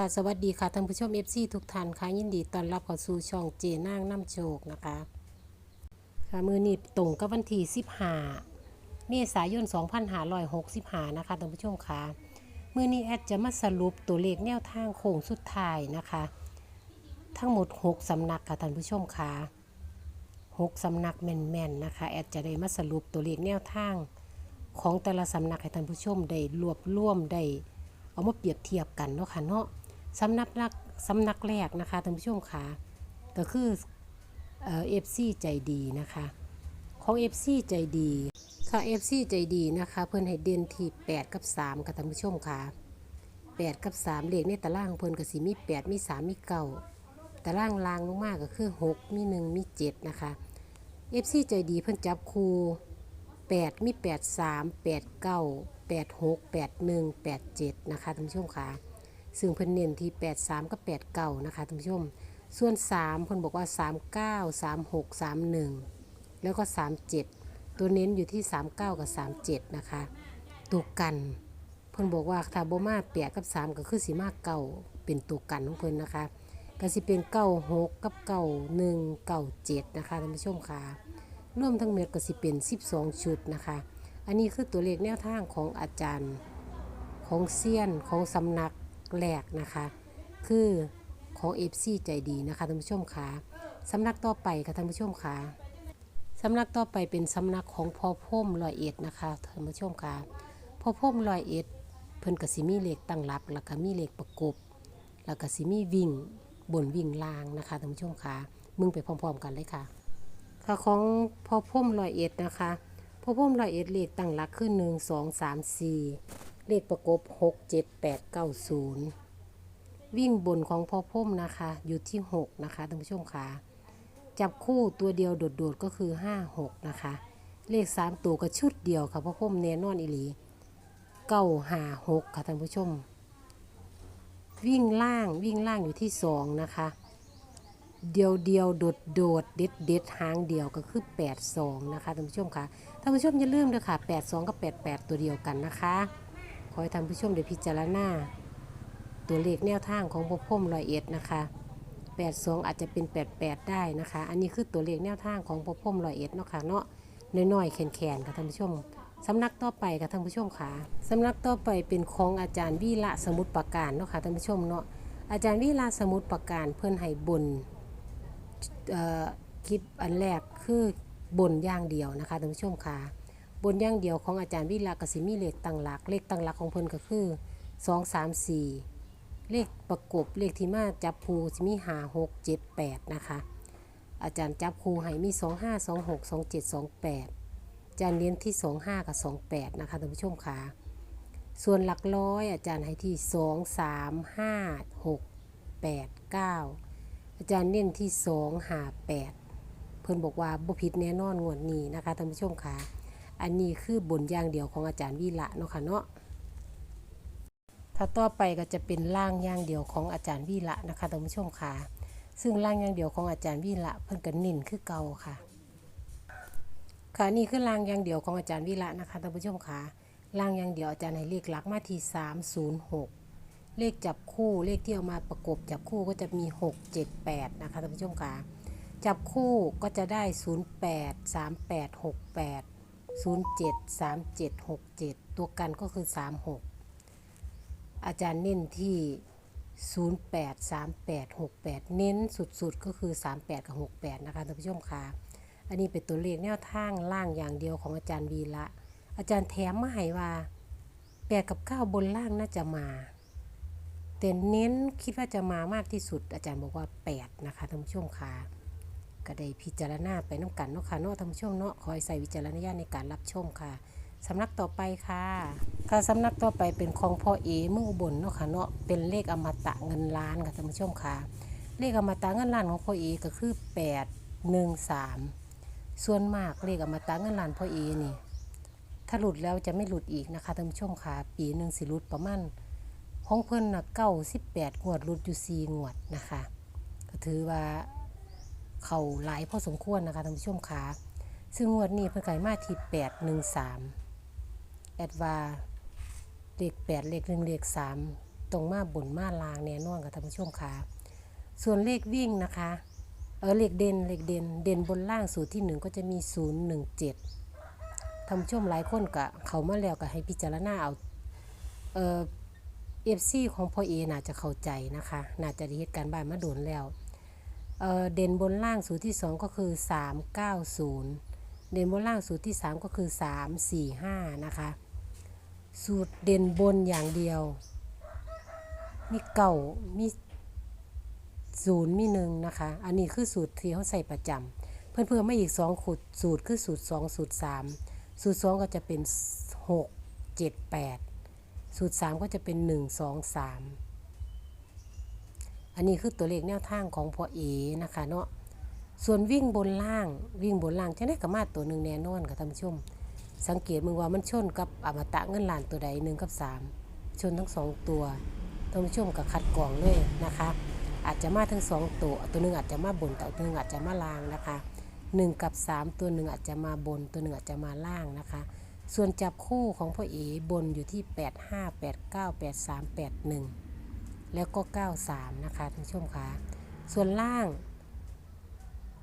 ค่ะสวัสดีค่ะท่านผู้ชม FC ทุกท่านค่ะยินดีต้อนรับเข้าสู่ช่องเจนางน้ำโชคนะคะค่ะมือนี้ตรงกับวันที่15เมษายน2565นะคะท่านผู้ชมค่ะมือนี้แอดจะมาสรุปตัวเลขแนวทางโค้งสุดท้ายนะคะ ทั้งหมด 6สำนักค่ะท่านผู้ชมค่ะ6สำนักแม่นๆนะคะแอดจะได้มาสรุปตัวเลขแนวทางของแต่ละสำนักให้ท่านผู้ชมได้รวบรวมได้เอามาเปรียบเทียบกันเนาะค่ะเนาะ สำนักนักสำนักแรกนะคะท่านผู้ชมค่ะก็คือเอฟซีใจดีนะคะของ FC ใจดีค่ะ FC ใจดีนะคะ เพิ่อนให้เด่นที่ 8 กับ 3 ค่ะท่านผู้ชมค่ะ 8 กับ 3 เลขในตารางเพิ่อนก็สิมี 8 มี 3 มี9ตารางลางลงมากก็คือ 6 มี 1 มี 7 นะคะ FC ใจดีเพิ่อนจับคู8 มี 8 3 8 9 8 6 8 1 8 7 นะคะท่านผู้ชมค่ะ ซึ่งเพิ่นเน้นที่ 8 3 กับ 8 9 นะคะท่านผู้ชม ส่วน 3 เพิ่นบอกว่า 3 9 3 6 3 1 แล้วก็ 37 ตัวเน้นอยู่ที่ 39 กับ 37 นะคะ ตัวกันเพิ่นบอกว่าถ้าบ่มาแปดกับ 3 ก็คือสิมาเก่าเป็นตัวกันของเพิ่นนะคะก็สิเป็น 96 กับ 91 97 นะคะท่านผู้ชมค่ะรวมทั้งเม็ดก็สิเป็น 12 ชุดนะคะ อันนี้คือตัวเลขแนวทางของอาจารย์ของเซียนของสำนัก แรกนะคะ คือของ FC ใจดีนะคะท่านผู้ชมค่ะสำนักต่อไปค่ะท่านผู้ชมค่ะสำนักต่อไปเป็นสำนักของพ่อพ่มลอยเอ็ดนะคะท่านผู้ชมค่ะพ่อพ่มลอยเอ็ดเพิ่นก็สิมีเลขตั้งรับ แล้วก็มีเลขประกบ แล้วก็สิมีวิ่งบนวิ่งล่างนะคะท่านผู้ชมค่ะมึงไปพร้อมๆกันเลยค่ะ ค่ะของพ่อพ่มรอยเอ็ดนะคะพ่อพ่มรอยเอ็ดเลขตั้งหลักคือหนึ่งสองสามสี่ เลขประกบหกเจ็ดแปดเก้าศูนย์วิ่งบนของพ่อพุ่มนะคะ อยู่ที่หกนะคะท่านผู้ชมค่ะจับคู่ตัวเดียวโดดๆก็คือห้าหกนะคะ เลขสามตัวก็ชุดเดียวค่ะพ่อพุ่มแน่นอนอีหลีเก้าห้าหกค่ะท่านผู้ชม วิ่งล่างวิ่งล่างอยู่ที่สองนะคะ เดียวเดียวโดดโดดเด็ดเด็ดหางเดียวก็คือ8 2นะคะท่านผู้ชมค่ะท่านผู้ชมอย่าลืมด้วยค่ะ8 2กับ8 8ตัวเดียวกันนะคะ ขอให้ท่านผู้ชมได้พิจารณาตัวเลขแนวทางของพวกพ่มรอยเอ็ดนะคะ8 2อาจจะเป็น8 8ได้นะคะ อันนี้คือตัวเลขแนวทางของพวกพ่มรอยเอ็ดเนาะค่ะเนาะน้อยๆแข็งๆค่ะท่านผู้ชมสำนักต่อไปค่ะท่านผู้ชมค่ะสำนักต่อไปเป็นของอาจารย์วิระสมุทรประการเนาะค่ะท่านผู้ชมเนาะอาจารย์วิระสมุทรประการเพื่อนให้บนเอ่อคลิปอันแรกคือบนอย่างเดียวนะคะท่านผู้ชมค่ะ บนย่างเดียวของอาจารย์วิลากสิมีเลขตั้งหลัก เลขตั้งหลักของเพิ่นก็คือ2 3 4เลขประกบเลขที่มาจับคูจะมีหา6 7 8นะคะ อาจารย์จับคูให้มี2 5 2 6 2 7 2 8อาจารย์เน้นที่2 5กับ2 8นะคะท่านผู้ชมค่ะส่วนหลักร้อยอาจารย์ให้ที่2 3 5 6 8 9อาจารย์เน้นที่สองหาแปดเพิ่นบอกว่าบ่ผิดแน่นอนงวดนี้นะคะท่านผู้ชมค่ะ อันนี้คือบนอย่างเดียวของอาจารย์วิระเนาะค่ะเนาะถ้าต่อไปก็จะเป็นล่างอย่างเดียวของอาจารย์วิระนะคะท่านผู้ชมค่ะ ซึ่งล่างอย่างเดียวของอาจารย์วิระเพิ่นก็เน้นคือเก่าค่ะ ค่ะนี่คือล่างอย่างเดียวของอาจารย์วิระนะคะท่านผู้ชมค่ะล่างอย่างเดียวอาจารย์ให้เลขหลักมาที่306 เลขจับคู่เลขที่เอามาประกบจับคู่ก็จะมี 6 7 8 นะคะท่านผู้ชมค่ะจับคู่ก็จะได้ 0 8 3 0 7 3 7 6 7 ตัวกันก็คือ 3 6 อาจารย์เน้นที่ 0 8 3 8 6 8 เน้นสุดๆ ก็คือ 3 8 กับ 6 8 นะคะท่านผู้ชมค่ะ อันนี้เป็นตัวเลขแนวทางล่างอย่างเดียวของอาจารย์วีละ อาจารย์แถมมาให้ว่า 8 กับ 9 บนล่างน่าจะมา แต่เน้นคิดว่าจะมามากที่สุด อาจารย์บอกว่า 8 นะคะท่านผู้ชมค่ะ ก็ได้พิจารณาไปน้ำกันเนาะค่ะเนาะท่านผู้ชมเนาะคอยใส่วิจารณญาณในการรับชมค่ะสำนักต่อไปค่ะค่ะสำนักต่อไปเป็นของพ่อเอเมืองอุบลเนาะค่ะเนาะเป็นเลขอมตะเงินล้านค่ะท่านผู้ชมค่ะ เลขอมตะเงินล้านของพ่อเอก็คือ 8 1 3 ส่วนมากเลขอมตะเงินล้านพ่อเอนี่ถ้าหลุดแล้วจะไม่หลุดอีกนะคะท่านผู้ชมค่ะปีหนึ่งสิหลุดประมาณของเพิ่นนะเก้าสิบแปดงวดรุดอยู่สี่งวดนะคะ ก็ถือว่า เขาหลายพอสมควรนะคะท่านผู้ชมค่ะซึ่งงวดนี้เพิ่นไก่มาที่แปดหนึ่งสามแอดว่าเลขแปดเลขหนึ่งเลขสามต้องมาบนมาลางแน่นอนค่ะท่านผู้ชมค่ะส่วนเลขวิ่งนะคะเออเลขเด่นเลขเด่นเด่นบนล่างสูตรที่หนึ่งก็จะมี0 1 7ท่านผู้ชมหลายคนก็เขามาแล้วก็ให้พิจารณาเอาเออเอฟซีของพ่อเอน่าจะเข้าใจนะคะ น่าจะได้เหตุการณ์บ้านมาโดนแล้ว เเด่นบนล่างสูตรที่ 2 ก็คือ 390 เด่นบนล่างสูตรที่ 3 ก็คือ 345 นะคะ สูตรเด่นบนอย่างเดียว มีเก่ามีศูนย์มีหนึ่งนะคะ อันนี้คือสูตรที่เขาใส่ประจำ เพื่อนเพื่อไม่อีกสองขูดสูตรคือสูตร 2 สูตร 3 สูตร 2 ก็จะเป็น 6 7 8 สูตร 3 ก็จะเป็น 1 2 3 อันนี้คือตัวเลขแนวทางของพ่อเอนะคะเนาะส่วนวิ่งบนล่างวิ่งบนล่างจะได้กระมาตัวหนึ่งแน่นอนค่ะท่านผู้ชม สังเกตมึงว่ามันชนกับอมตะเงินล้านตัวใดหนึ่งกับสามชนทั้งสองตัวท่านผู้ชมกับคัดกรองเลยนะคะ อาจจะมาทั้งสองตัวตัวหนึ่งอาจจะมาบนแต่ตัวหนึ่งอาจจะมาล่างนะคะหนึ่งกับสามตัวหนึ่งอาจจะมาบนตัวหนึ่งอาจจะมาล่างนะคะ ส่วนจับคู่ของพ่อเอบนอยู่ที่8 5 8 9 8 3 8 1แแล้วก็ 93 นะคะท่านผู้ชมคะส่วนล่าง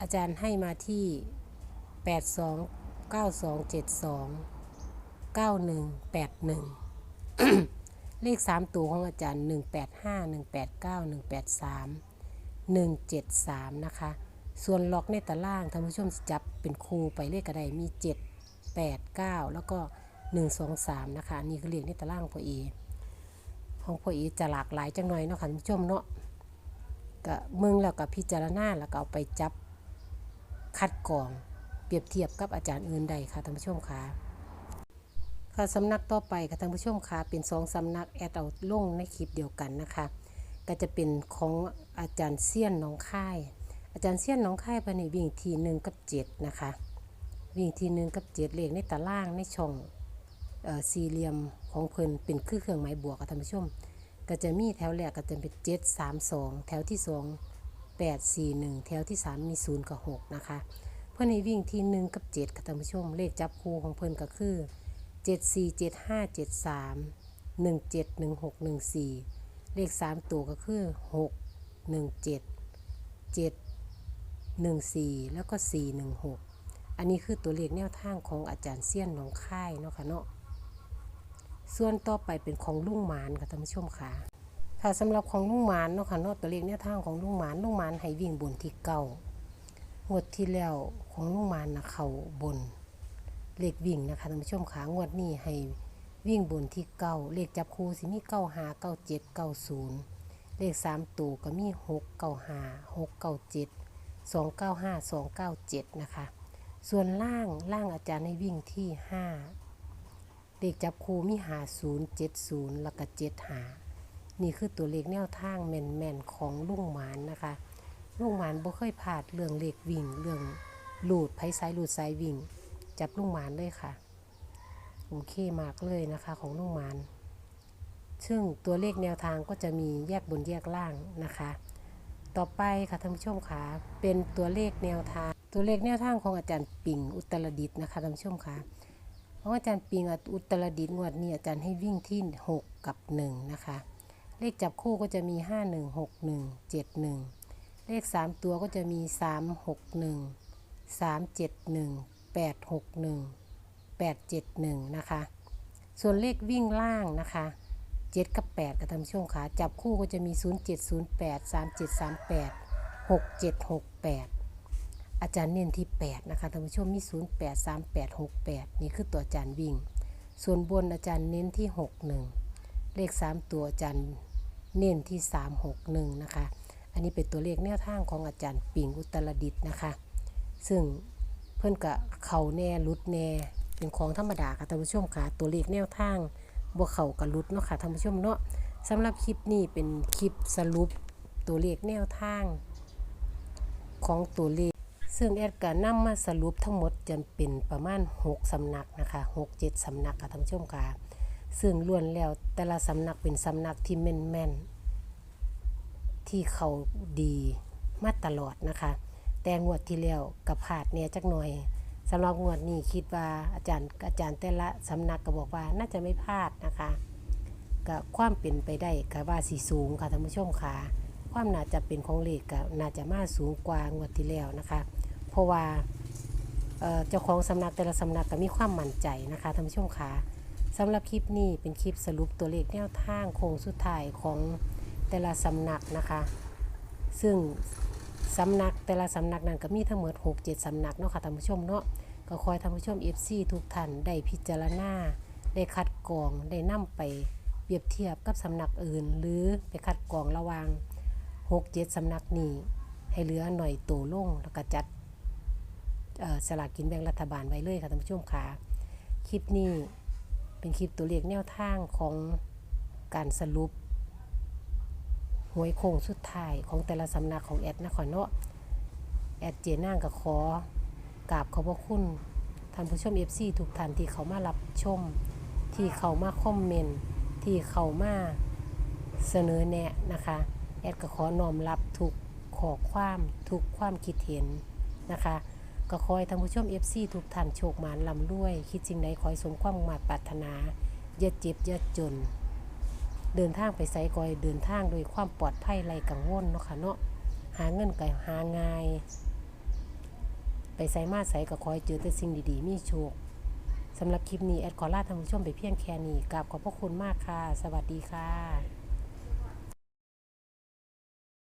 อาจารย์ให้มาที่ 82 92 72 9181 เลข 3 ตัวของอาจารย์ 185 189 183 173 นะคะ ส่วนล็อกในตารางท่านผู้ชมจับเป็นครูไปเลขกระไดมี 7 8 9 แล้วก็ 1 2 3 นะคะ นี่คือเลขในตารางพอเอ ของพ่ออีจะหลากหลายจังหน่อยเนาะค่ะท่านผู้ชมเนาะก็มืองแล้วก็พิจารณาแล้วก็เอาไปจับคัดกรอง เปรียบเทียบกับอาจารย์อื่นใดค่ะท่านผู้ชมค่ะค่ะสำนักต่อไปค่ะท่านผู้ชมค่ะเป็นสองสำนักแอดเอาลงในคลิปเดียวกันนะคะ ก็จะเป็นของอาจารย์เซียนน้องค่าย อาจารย์เซียนน้องค่ายไปในวิ่งทีหนึ่งกับเจ็ดนะคะ วิ่งทีหนึ่งกับเจ็ดเลขในตารางในช่องสี่เหลี่ยม ของเพิ่นเป็นคือเครื่องหมายบวกค่ะท่านผู้ชม ก็จะมีแถวแรกก็จะเป็นเจ็ดสามสองแถวที่สองแปดสี่หนึ่งแถวที่สามมีศูนย์กับหกนะคะเพื่อนในวิ่งที่หนึ่งกับเจ็ดค่ะท่านผู้ชม เลขจับคู่ของเพิ่นก็คือเจ็ดสี่เจ็ดห้าเจ็ดสามหนึ่งเจ็ดหนึ่งหกหนึ่งสี่เลขสามตัวก็คือหกหนึ่งเจ็ดเจ็ดหนึ่งสี่แล้วก็สี่หนึ่งหกอันนี้คือตัวเลขแนวทางของอาจารย์เซียนหนองค่ายเนาะค่ะเนาะ ส่วนต่อไปเป็นของลุงหมานค่ะท่านผู้ชมค่ะ ค่ะสำหรับของลุงหมานเนาะค่ะนาะตัวเลขแนวทางของลุงหมานลุงหมานให้วิ่งบนที่เก้างวดที่แล้วของลุงหมานนะเขาบนเลขวิ่งนะคะท่านผู้ชมค่ะงวดนี้ให้วิ่งบนที่เก้าเลขจับคู่สิมีเก้าหาเก้าเจ็ดเก้าศูนย์เลขสามตัวก็มีหกเก้าหาหกเก้าเจ็ดสองเก้าห้าสองเก้าเจ็ดนะคะ ส่วนล่างล่างอาจารย์ให้วิ่งที่ห้า เลขจับคู่มีหาศูนย์เจ็ดศูนย์แล้วก็เจ็ดหานี่คือตัวเลขแนวทางแม่นๆของลุงหมานนะคะลุงหมานบ่เคยพลาดเรื่องเลขวิ่ง เรื่องหลูดไพ่สายหลูดสายวิ่ง จับลุงหมานเลยค่ะโอเคมากเลยนะคะของลุงหมาน ซึ่งตัวเลขแนวทางก็จะมีแยกบนแยกล่างนะคะ ต่อไปค่ะท่านผู้ชมค่ะเป็นตัวเลขแนวทาง ตัวเลขแนวทางของอาจารย์ปิ่งอุตรดิตถ์นะคะท่านผู้ชมค่ะ เพราะอาจารย์ปิงอุตรดิตงวดนี้อาจารย์ให้วิ่งที่ 6 กับ 1 นะคะ เลขจับคู่ก็จะมี 5 1 6 1 7 1 เลข 3 ตัวก็จะมี 3 6 1 3 7 1 8 6 1 8 7 1 นะคะ ส่วนเลขวิ่งล่างนะคะ7กับ8กับท่านผู้ชมค่ะจับคู่ก็จะมี 0708 3738 6768 อาจารย์เน้นที่ 8 นะคะท่านผู้ชมมี 0 8 3 8 6 8 นี่คือตัวอาจารย์วิ่ง ส่วนบนอาจารย์เน้นที่ 6 1 เลข 3 ตัวอาจารย์เน้นที่ 3 6 1 นะคะ อันนี้เป็นตัวเลขแนวทางของอาจารย์ปิงอุตรดิตถ์นะคะ ซึ่งเพื่อนกะเขาแน่รุดแน่เป็นของธรรมดาค่ะท่านผู้ชมค่ะ ตัวเลขแนวทางบวเขากับรุดเนาะค่ะท่านผู้ชมเนาะสำหรับคลิปนี้เป็นคลิปสรุปตัวเลขแนวทางของตัวเลข ซึ่งแอดก็นำมาสรุปทั้งหมดจะเป็นประมาณ 6สำนักนะคะ6 7สำนักค่ะท่านผู้ชมค่ะซึ่งล้วนแล้วแต่ละสำนักเป็นสำนักที่แม่นๆ ที่เขาดีมาตลอดนะคะ แต่งวดที่แล้วกับผาดเนี่ยจักหน่อยสำหรับงวดนี้คิดว่าอาจารย์อาจารย์แต่ละสำนักก็บอกว่าน่าจะไม่พลาดนะคะก็ความเป็นไปได้ก็ว่าสิสูงค่ะท่านผู้ชมค่ะความน่าจะเป็นของเลขก็น่าจะมาสูงกว่างวดที่แล้วนะคะ เพราะว่าเจ้าของสำนักแต่ละสำนักก็มีความมั่นใจนะคะท่านผู้ชมคะสำหรับคลิปนี้เป็นคลิปสรุปตัวเลขแนวทางโค้งสุดท้ายของแต่ละสำนักนะคะ ซึ่งสำนักแต่ละสำนักนั้นก็มีทั้งหมด6-7สำนักเนาะค่ะท่านผู้ชมเนาะก็คอยท่านผู้ชม FC ทุกท่านได้พิจารณาได้คัดกรองได้นำไปเปรียบเทียบกับสำนักอื่น หรือไปคัดกรองระหว่าง6-7สำนักนี้ให้เหลือหน่อยโตลงแล้วก็จัด สลากกินแบ่งรัฐบาลไว้เลยค่ะท่านผู้ชมค่ะคลิปนี้เป็นคลิปตัวเลขแนวทางของการสรุปหวยโค้งสุดท้ายของแต่ละสำนักของแอดนครเนาะแอดเจน่างก็ขอกราบขอบพระคุณท่านผู้ชม FC ทุกท่านที่เขามารับชม ที่เขามาคอมเมนต์ที่เขามาเสนอแนะนะคะ แอดก็ขอน้อมรับทุกขอความทุกความคิดเห็นนะคะ ก็ขอให้ท่านผู้ชม FC ทุกท่านโชคหมานลำด้วย คิดสิ่งใดขอให้สมความมุ่งมาปรารถนาอย่าเจ็บอย่าจน เดินทางไปไสกอยเดินทางโดยความปลอดภัยไรกังวลเนาะค่ะเนาะหาเงินก็หาง่าย ไปไสมาไสก็ขอให้เจอแต่สิ่งดีๆ มีโชคสำหรับคลิปนี้แอดขอลาท่านผู้ชมไปเพียงแค่นี้กราบขอบพระคุณมากค่ะ สวัสดีค่ะ